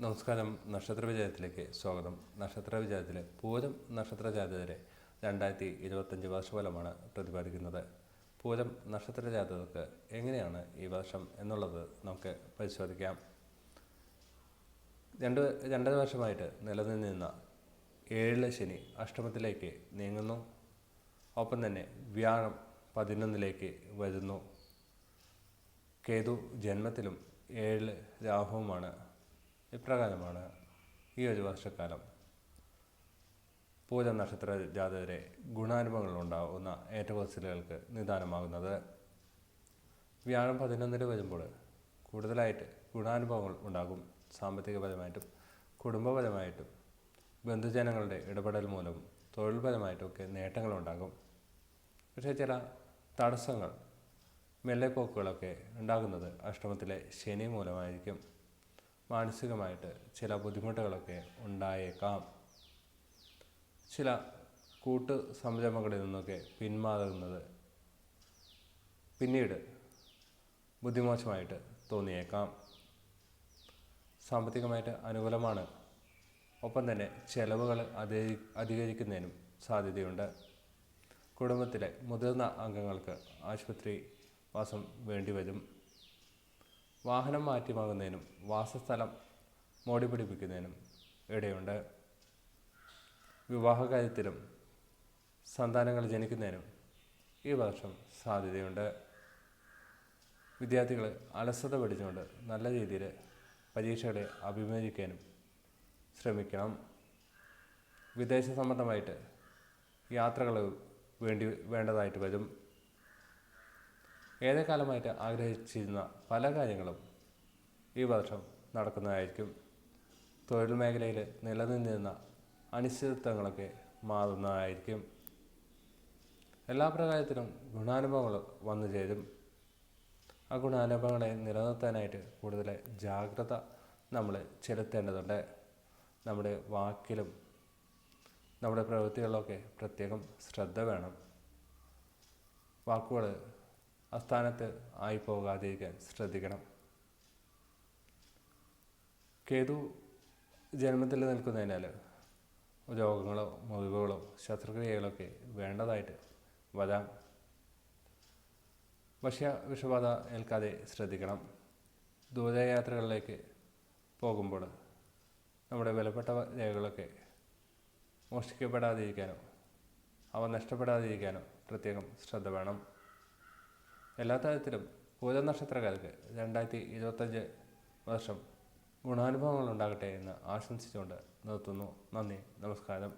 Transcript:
നമസ്കാരം. നക്ഷത്ര വിജയത്തിലേക്ക് സ്വാഗതം. നക്ഷത്ര വിജയത്തിലെ പൂരം നക്ഷത്ര ജാതകരെ രണ്ടായിരത്തി ഇരുപത്തഞ്ച് വർഷഫലമാണ് പ്രതിപാദിക്കുന്നത്. പൂരം നക്ഷത്ര ജാതകർക്ക് എങ്ങനെയാണ് ഈ വർഷം എന്നുള്ളത് നമുക്ക് പരിശോധിക്കാം. രണ്ട് രണ്ടര വർഷമായിട്ട് നിലനിന്നിരുന്ന ഏഴിലെ ശനി അഷ്ടമത്തിലേക്ക് നീങ്ങുന്നു. ഒപ്പം തന്നെ വ്യാഴം പതിനൊന്നിലേക്ക് വരുന്നു. കേതു ജന്മത്തിലും ഏഴ് രാഹുവുമാണ് ഇപ്രകാരമാണ് ഈ ഒരു വർഷക്കാലം പൂജ നക്ഷത്ര ജാതകരെ ഗുണാനുഭവങ്ങൾ ഉണ്ടാകുന്ന ഏറ്റക്കുറച്ചിലുകൾക്ക് നിദാനമാകുന്നത്. വ്യാഴം പതിനൊന്നിൽ വരുമ്പോൾ കൂടുതലായിട്ട് ഗുണാനുഭവങ്ങൾ ഉണ്ടാകും. സാമ്പത്തികപരമായിട്ടും കുടുംബപരമായിട്ടും ബന്ധുജനങ്ങളുടെ ഇടപെടൽ മൂലവും തൊഴിൽപരമായിട്ടുമൊക്കെ നേട്ടങ്ങളുണ്ടാകും. പക്ഷേ ചില തടസ്സങ്ങൾ മെല്ലെപ്പോക്കുകളൊക്കെ ഉണ്ടാകുന്നത് അഷ്ടമത്തിലെ ശനി മൂലമായിരിക്കും. മാനസികമായിട്ട് ചില ബുദ്ധിമുട്ടുകളൊക്കെ ഉണ്ടായേക്കാം. ചില കൂട്ട് സംരംഭങ്ങളിൽ നിന്നൊക്കെ പിന്മാറുന്നത് പിന്നീട് ബുദ്ധിമോശമായിട്ട് തോന്നിയേക്കാം. സാമ്പത്തികമായിട്ട് അനുകൂലമാണ്. ഒപ്പം തന്നെ ചെലവുകൾ അധിക അധികരിക്കുന്നതിനും സാധ്യതയുണ്ട്. കുടുംബത്തിലെ മുതിർന്ന അംഗങ്ങൾക്ക് ആശുപത്രി വാസം വേണ്ടിവരും. വാഹനം മാറ്റി വാങ്ങുന്നതിനും വാസസ്ഥലം മോടി പിടിപ്പിക്കുന്നതിനും ഇടയുണ്ട്. വിവാഹകാര്യത്തിലും സന്താനങ്ങൾ ജനിക്കുന്നതിനും ഈ വർഷം സാധ്യതയുണ്ട്. വിദ്യാർത്ഥികൾ അലസത പഠിച്ചുകൊണ്ട് നല്ല രീതിയിൽ പരീക്ഷകളെ അഭിമുഖീകരിക്കാനും ശ്രമിക്കണം. വിദേശ സംബന്ധമായിട്ട് യാത്രകൾ വേണ്ടി വേണ്ടതായിട്ട് വരും. ഏറെക്കാലമായിട്ട് ആഗ്രഹിച്ചിരുന്ന പല കാര്യങ്ങളും ഈ വർഷം നടക്കുന്നതായിരിക്കും. തൊഴിൽ മേഖലയിൽ നിലനിന്നിരുന്ന അനിശ്ചിതത്വങ്ങളൊക്കെ മാറുന്നതായിരിക്കും. എല്ലാ പ്രകാരത്തിലും ഗുണാനുഭവങ്ങൾ വന്നു ചേരും. ആ ഗുണാനുഭവങ്ങളെ നിലനിർത്താനായിട്ട് കൂടുതൽ ജാഗ്രത നമ്മൾ ചെലുത്തേണ്ടതുണ്ട്. നമ്മുടെ വാക്കിലും നമ്മുടെ പ്രവൃത്തികളിലൊക്കെ പ്രത്യേകം ശ്രദ്ധ വേണം. വാക്കുകൾ അസ്ഥാനത്ത് ആയി പോകാതിരിക്കാൻ ശ്രദ്ധിക്കണം. കേതു ജന്മത്തിൽ നിൽക്കുന്നതിനാൽ രോഗങ്ങളോ മുറിവുകളോ ശസ്ത്രക്രിയകളൊക്കെ വേണ്ടതായിട്ട് വരാം. ഭക്ഷ്യ വിഷബാധ ഏൽക്കാതെ ശ്രദ്ധിക്കണം. ദൂരയാത്രകളിലേക്ക് പോകുമ്പോൾ നമ്മുടെ വിലപ്പെട്ട രേഖകളൊക്കെ മോഷ്ടിക്കപ്പെടാതിരിക്കാനോ അവ നഷ്ടപ്പെടാതിരിക്കാനോ പ്രത്യേകം ശ്രദ്ധ വേണം. എല്ലാ തരത്തിലും പൂജ നക്ഷത്രക്കാർക്ക് രണ്ടായിരത്തി ഇരുപത്തഞ്ച് വർഷം ഗുണാനുഭവങ്ങൾ ഉണ്ടാകട്ടെ എന്ന് ആശംസിച്ചുകൊണ്ട് നിർത്തുന്നു. നന്ദി. നമസ്കാരം.